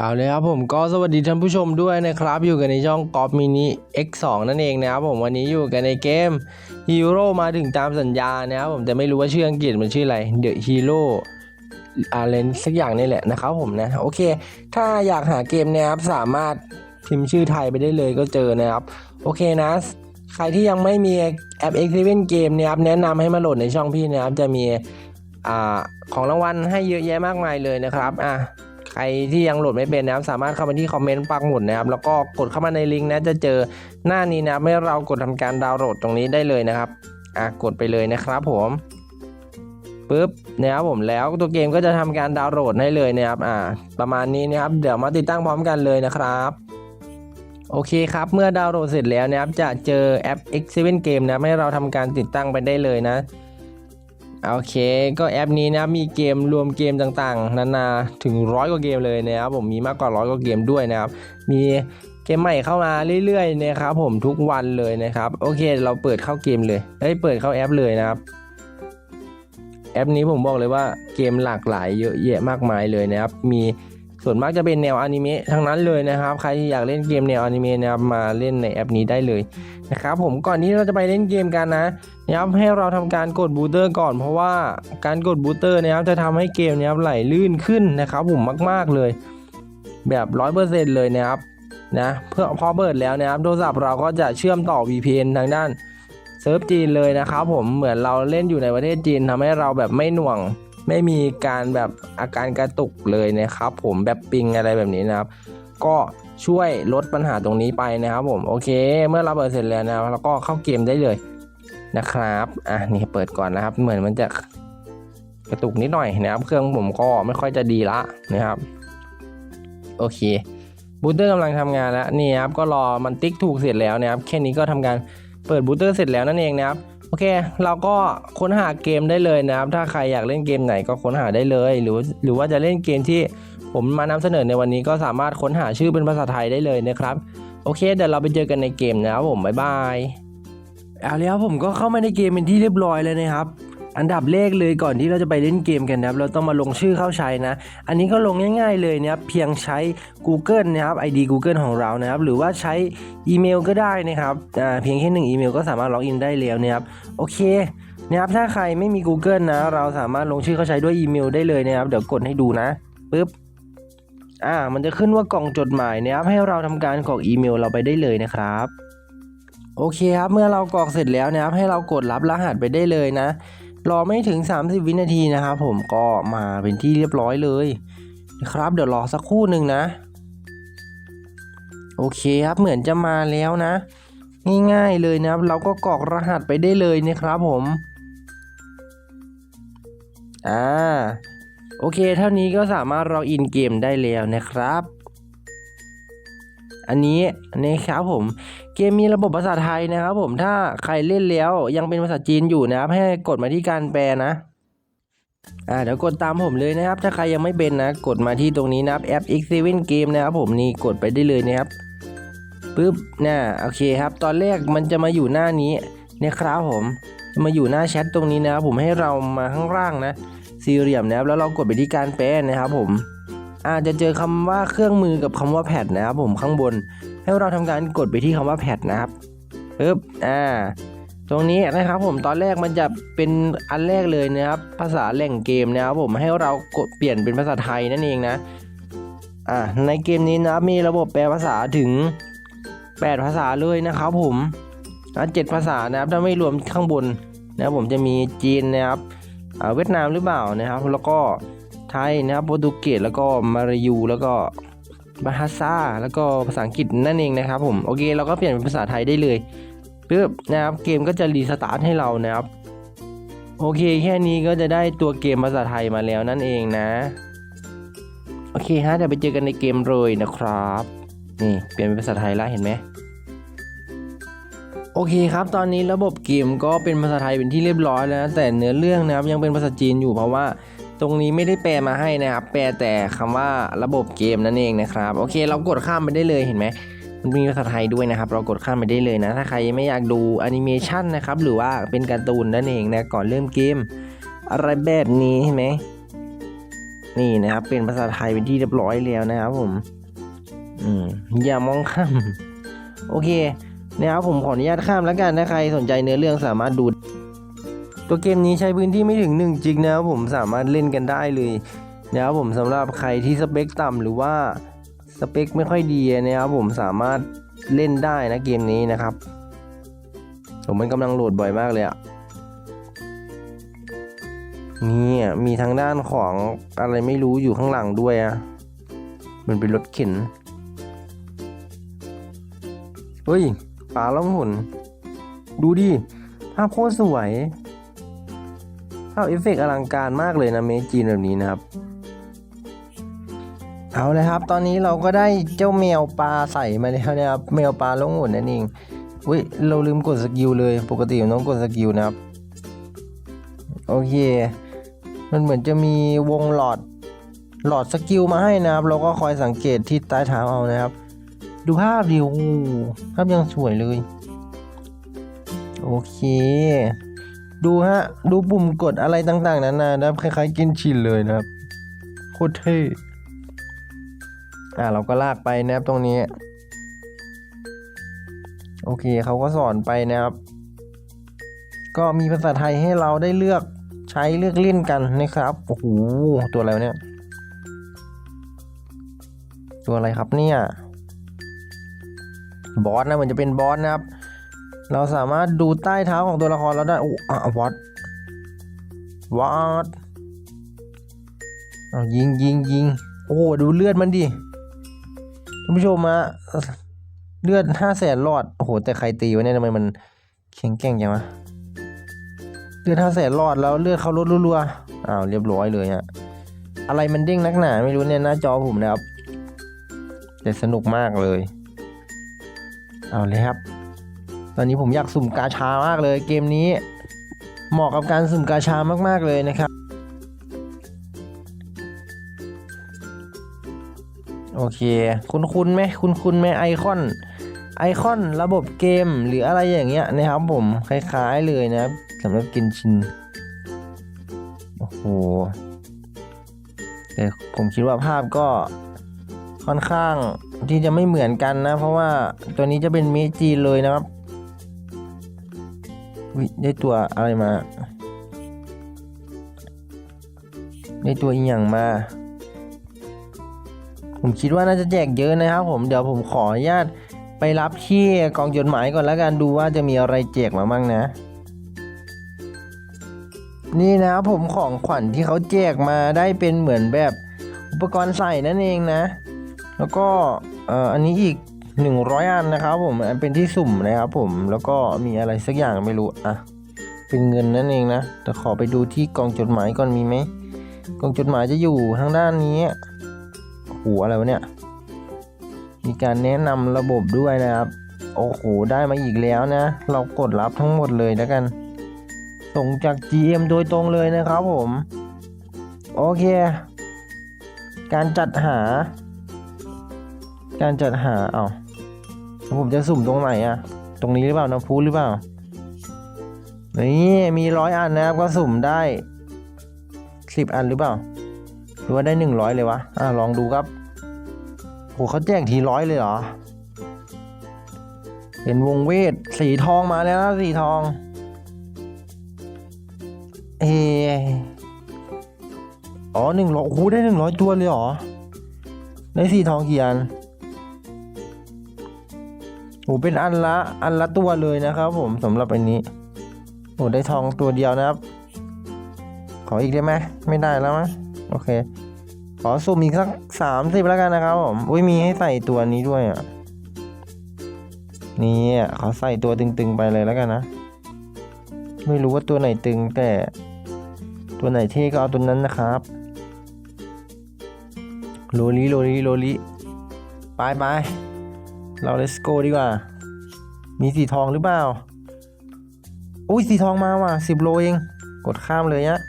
เอาเลยครับผมก็สวัสดีท่านผู้ชมด้วยนะครับ อยู่กันในช่องกอล์ฟมินิ X2 นั่นเองนะครับผมวันนี้อยู่กันในเกม Hero มาถึงตามสัญญานะครับผมแต่ไม่รู้ว่าชื่ออังกฤษมันชื่ออะไร The Hero อะไรสักอย่างนี่แหละนะครับผมนะโอเค ถ้าอยากหาเกมนะครับสามารถพิมพ์ชื่อไทยไปได้เลยก็เจอนะครับ โอเคนะใครที่ยังไม่มีแอป x 7 Game นะครับแนะนำให้มาโหลดในช่องพี่นะครับจะมีอ่าของรางวัลให้เยอะแยะมากมายเลยนะครับอะ รที่ยังโหลดไม่เป็นนะครับสามารถเข้ามาที่คอมเมนต์ปักหมุดนะครับแล้วก็กดเข้ามาในลิงก์นะจะเจอหน้านี้นะครับให้เรากดทำการดาวน์โหลดตรงนี้ได้เลยนะครับอะกดไปเลยนะครับผมปึ๊บนะครับผมแล้วตัวเกมก็จะทำการดาวน์โหลดให้เลยนะครับอ่าประมาณนี้นะครับเดี๋ยวมาติดตั้งพร้อมกันเลยนะครับโอเคครับ เมื่อดาวน์โหลดเสร็จแล้วนะครับจะเจอแอป X7 Game นะให้เราทำการติดตั้งไปได้เลยนะ โอเค ก็แอปนี้นะมีเกมรวมเกมต่างๆ นานาถึงร้อยกว่าเกมเลยนะครับผมมีมากกว่าร้อยกว่าเกมด้วยนะครับ มีเกมใหม่เข้ามาเรื่อยๆนะครับผมทุกวันเลยนะครับโอเคเราเปิดเข้าเกมเลยเอ้ยเปิดเข้าแอปเลยนะครับแอปนี้ผมบอกเลยว่าเกมหลากหลายเยอะแยะมากมายเลยนะครับ มี ส่วนมากจะเป็นแนวอนิเมะทั้งนั้นเลยนะครับ ใครที่อยากเล่นเกมแนวอนิเมะนะครับมาเล่นในแอปนี้ได้เลยนะครับผมก่อนที่เราจะไปเล่นเกมกันนะนะครับให้เราทำการกดบูตเตอร์ก่อนเพราะว่าการกดบูตเตอร์นะครับจะทำให้เกมเนี้ไหลลื่นขึ้นนะครับผมมาก ๆเลย แบบร้อยเปอร์เซ็นต์เลยนะครับนะเพื่อพอเปิดแล้วนะครับโทรศัพท์เราก็จะเชื่อมต่อ VPN ทางด้านเซิร์ฟจีนเลยนะครับผมเหมือนเราเล่นอยู่ในประเทศจีนทำให้เราแบบไม่หน่วง ไม่มีการแบบอาการกระตุกเลยนะครับ ผมแบบปิงอะไรแบบนี้นะครับ ก็ช่วยลดปัญหาตรงนี้ไปนะครับ ผมโอเค เมื่อเราเปิดเสร็จแล้วนะครับเราก็เข้าเกมได้เลยนะครับอะนี่เปิดก่อนนะครับ เหมือนมันจะกระตุกนิดหน่อยนะครับ เครื่องผมก็ไม่ค่อยจะดีละนะครับ โอเคบูตเตอร์กำลังทำงานแล้วนี่ครับก็รอมันติ๊กถูกเสร็จแล้วนะครับแค่นี้ก็ทำการเปิดบูตเตอร์เสร็จแล้วนั่นเองนะครับ โอเค เราก็ค้นหาเกมได้เลยนะครับ ถ้าใครอยากเล่นเกมไหนก็ค้นหาได้เลย หรือหรือว่าจะเล่นเกมที่ผมมานำเสนอในวันนี้ก็สามารถค้นหาชื่อเป็นภาษาไทยได้เลยนะครับ โอเค เดี๋ยวเราไปเจอกันในเกมนะครับผม บ๊ายบาย เอาแล้วผมก็เข้ามาในเกมเป็นที่เรียบร้อยเลยนะครับ อันดับแรกเลยก่อนที่เราจะไปเล่นเกมกันนะครับ เราต้องมาลงชื่อเข้าใช้นะ อันนี้ก็ลงง่าย ๆเลยนะครับ เพียงใช้ Google นะครับ ID Google ของเรานะครับ หรือว่าใช้อีเมลก็ได้นะครับ เพียงแค่หนึ่งอีเมลก็สามารถล็อกอินได้แล้วนะครับ โอเคนะครับ ถ้าใครไม่มี Google นะ เราสามารถลงชื่อเข้าใช้ด้วยอีเมลได้เลยนะครับ เดี๋ยวกดให้ดูนะปึ๊บ อ่า มันจะขึ้นว่ากล่องจดหมายนะครับ ให้เราทำการกรอกอีเมลเราไปได้เลยนะครับโอเคครับ เมื่อเรากรอกเสร็จแล้วนะครับให้เรากดรับรหัสไปได้เลยนะ รอไม่ถึง 30 วินาทีนะครับผมก็มาเป็นที่เรียบร้อยเลยนะครับเดี๋ยวรอสักครู่หนึ่งนะ โอเคครับเหมือนจะมาแล้วนะ ง่ายๆเลยนะครับ เราก็กรอกรหัสไปได้เลยนะครับผมอ่าโอเค เท่านี้ก็สามารถล็อกอินเกมได้แล้วนะครับ อันนี้นนี้ครับผมเกมมีระบบภาษาไทยนะครับ ผมถ้าใครเล่นแล้วยังเป็นภาษาจีนอยู่นะครับให้กดมาที่การแปลนะอ่าเดี๋ยวกดตามผมเลยนะครับ ถ้าใครยังไม่เป็นนะ กดมาที่ตรงนี้นะครับแอป X7 Game นะครับผมนี่กดไปได้เลยนะครับปึ๊บน่ะโอเคครับ ตอนแรกมันจะมาอยู่หน้านี้นะครับผมจะมาอยู่หน้าแชทตรงนี้นะครับผมให้เรามาข้างล่างนะ สี่เหลี่ยมนะครับแล้วเรากดไปที่การแปลนะครับผม อาจจะเจอคำว่าเครื่องมือกับคำว่าแพดนะครับผมข้างบน ให้เราทำการกดไปที่คำว่าแพดนะครับปึ๊บอ่าตรงนี้นะครับผมตอนแรกมันจะเป็นอันแรกเลยนะครับ ภาษาแหล่งเกมนะครับผมให้เรากดเปลี่ยนเป็นภาษาไทยนั่นเองนะอ่าในเกมนี้นะมีระบบแปลภาษาถึง 8 ภาษาเลยนะครับผมอะเจ็ดภาษานะครับถ้าไม่รวมข้างบนนะครับผมจะมีจีนนะครับอ่าเวียดนามหรือเปล่านะครับ แล้วก็ ไทยนะครับโปรตุเกสแล้วก็มาลายูแล้วก็บาฮาซาแล้วก็ภาษาอังกฤษนั่นเองนะครับผมโอเคเราก็เปลี่ยนเป็นภาษาไทยได้เลยปึ๊บนะครับเกมก็จะรีสตาร์ทให้เรานะครับโอเคแค่นี้ก็จะได้ตัวเกมภาษาไทยมาแล้วนั่นเองนะ โอเคฮะเดี๋ยวไปเจอกันในเกมเลยนะครับ นี่เปลี่ยนเป็นภาษาไทยแล้วเห็นไหมโอเคครับ ตอนนี้ระบบเกมก็เป็นภาษาไทยเป็นที่เรียบร้อยแล้ว แต่เนื้อเรื่องนะครับยังเป็นภาษาจีนอยู่เพราะว่า ตรงนี้ไม่ได้แปลมาให้นะครับ แปลแต่คำว่าระบบเกมนั่นเองนะครับ โอเค เรากดข้ามไปได้เลยเห็นไหมมันมีภาษาไทยด้วยนะครับ เรากดข้ามไปได้เลยนะ ถ้าใครไม่อยากดูแอนิเมชันนะครับ หรือว่าเป็นการ์ตูนนั่นเองนะ ก่อนเริ่มเกม อะไรแบบนี้เห็นไหมนี่นะครับ เป็นภาษาไทยเป็นที่เรียบร้อยแล้วนะครับผม อืม อย่ามองข้าม โอเค นะครับผมขออนุญาตข้ามแล้วกันนะใครสนใจเนื้อเรื่องสามารถดู ตัวเกมนี้ใช้พื้นที่ไม่ถึง 1 จิกนะครับผมสามารถเล่นกันได้เลยนะครับผมสำหรับใครที่สเปคต่ำหรือว่าสเปคไม่ค่อยดีนะครับผมสามารถเล่นได้นะเกมนี้นะครับผมมันกำลังโหลดบ่อยมากเลยอะนี่มีทางด้านของอะไรไม่รู้อยู่ข้างหลังด้วยอะมันเป็นรถเข็นเฮ้ยปลาล่องหนดูดิภาพโคตรสวย ภาพเอฟเฟกต์อลังการมากเลยนะเมจีนแบบนี้นะครับ เอาเลยครับ ตอนนี้เราก็ได้เจ้าแมวปลาใส่มาแล้วนะครับแมวปลาล่องหนนั่นเองอุ้ยเราลืมกดสกิลเลย ปกติมันต้องกดสกิลนะครับ โอเค มันเหมือนจะมีวงหลอดหลอดสกิลมาให้นะครับ เราก็คอยสังเกตที่ใต้เท้าเอานะครับ ดูภาพดิโอ้ภาพยังสวยเลย โอเค ดูฮะ ดูปุ่มกดอะไรต่างๆนานานะครับคล้ายๆกินชินเลยนะครับ โคตรเท่อ่าเราก็ลากไปนะครับตรงนี้ โอเคเขาก็สอนไปนะครับ ก็มีภาษาไทยให้เราได้เลือกใช้เลือกเล่นกันนะครับโอ้โหตัวอะไรเนี่ย ตัวอะไรครับเนี่ยบอสนะเหมือนจะเป็นบอสนะครับ เราสามารถดูใต้เท้าของตัวละครเราได้โอ้อะวอตวอตเอายิงยิงยิงโอ้ดูเลือดมันดิท่านผู้ชมอะเลือดห้าแสนหลอดโอ้โหแต่ใครตีวะเนี่ยทำไมมันแข็งแกร่งจังวะเลือดห้าแสนหลอดแล้วเลือดเขาลดรัวๆอ้าวเรียบร้อยเลยฮะอะไรมันเด้งนักหนาไม่รู้เนี่ยหน้าจอผมนะครับแต่สนุกมากเลย เอาเลยครับ ตอนนี้ผมอยากสุ่มกาชามากเลยเกมนี้ เหมาะกับการสุ่มกาชามากๆเลยนะครับ โอเค คุณคุณไหมคุณคุณไหมไอคอนไอคอนระบบเกมหรืออะไรอย่างเงี้ยนะครับผมคล้ายๆเลยนะครับสำหรับกินชินโอ้โหแต่ผมคิดว่าภาพก็ค่อนข้างที่จะไม่เหมือนกันนะ เพราะว่าตัวนี้จะเป็นเมจีเลยนะครับ อุ๊ยได้ตัวอะไรมา ได้ตัวอีหยังมา ผมคิดว่าน่าจะแจกเยอะนะครับผมเดี๋ยวผมขออนุญาตไปรับที่กองจดหมายก่อนแล้วกันดูว่าจะมีอะไรแจกมาบ้างนะ นี่นะครับผมของขวัญที่เขาแจกมาได้เป็นเหมือนแบบอุปกรณ์ใส่นั่นเองนะ แล้วก็เอ่ออันนี้อีก 100 อันนะครับผมอันเป็นที่สุ่มนะครับผมแล้วก็มีอะไรสักอย่างไม่รู้อะเป็นเงินนั่นเองนะแต่ขอไปดูที่กองจดหมายก่อนมีไหมกองจดหมายจะอยู่ทางด้านนี้โอ้โหอะไรวะเนี่ยมีการแนะนำระบบด้วยนะครับโอ้โหได้มาอีกแล้วนะ เรากดรับทั้งหมดเลยแล้วกัน ส่งจาก GM โดยตรงเลยนะครับผม โอเค การจัดหา การจัดหาเอาแล้ว ผมจะสุ่มตรงไหนอะตรงนี้หรือเปล่าน้ำพุหรือเปล่า นี่มีร้อยอันนะครับก็สุ่มได้สิบอันหรือเปล่า หรือว่าได้หนึ่งร้อยเลยวะ อะลองดูครับโหเขาแจกทีร้อยเลยเหรอ เป็นวงเวทสีทองมาแล้วนะสีทอง เอออ๋อหนึ่งร้อยโอ้โหได้หนึ่งร้อยตัวเลยเหรอ ได้สีทองกี่อัน โอ้เป็นอันละอันละตัวเลยนะครับผมสำหรับอันนี้โอ้ได้ทองตัวเดียวนะครับ ขออีกได้ไหมไม่ได้แล้วมั้งโอเค ขอสุ่มอีกสักสามสิบแล้วกันนะครับผมอุ้ยมีให้ใส่ตัวนี้ด้วยอะนี่อะขอใส่ตัวตึงๆไปเลยแล้วกันนะ ไม่รู้ว่าตัวไหนตึงแต่ ตัวไหนเท่ก็เอาตัวนั้นนะครับโลลิโลลิโลลิไปไป เรา let's go ดีกว่า มีสีทองหรือเปล่า อุ้ยสีทองมาว่ะสิบโลเอง กดข้ามเลยเนี่ย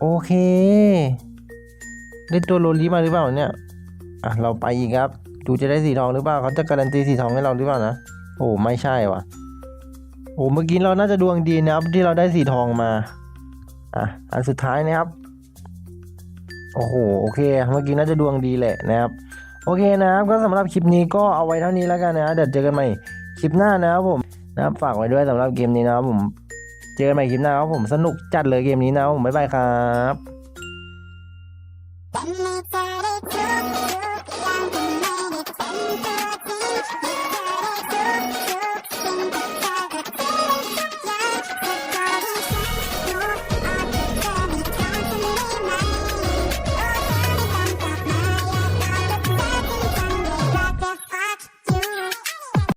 โอเค ได้ตัวโลลิมาหรือเปล่าเนี่ย อะ เราไปอีกครับ ดูจะได้สีทองหรือเปล่า เขาจะการันตีสีทองให้เราหรือเปล่านะ โอ้ ไม่ใช่ว่ะ โอ้ เมื่อกี้เราน่าจะดวงดีนะครับ ที่เราได้สีทองมา อะ อันสุดท้ายนะครับ โอ้โห โอเค เมื่อกี้น่าจะดวงดีแหละนะครับ โอเคนะครับก็สำหรับคลิปนี้ก็เอาไว้เท่านี้แล้วกันนะเดี๋ยวเจอกันใหม่คลิปหน้านะครับผมนะครับฝากไว้ด้วยสำหรับเกมนี้นะครับผมเจอกันใหม่คลิปหน้าครับผมสนุกจัดเลยเกมนี้นะครับผมบ๊ายบายครับ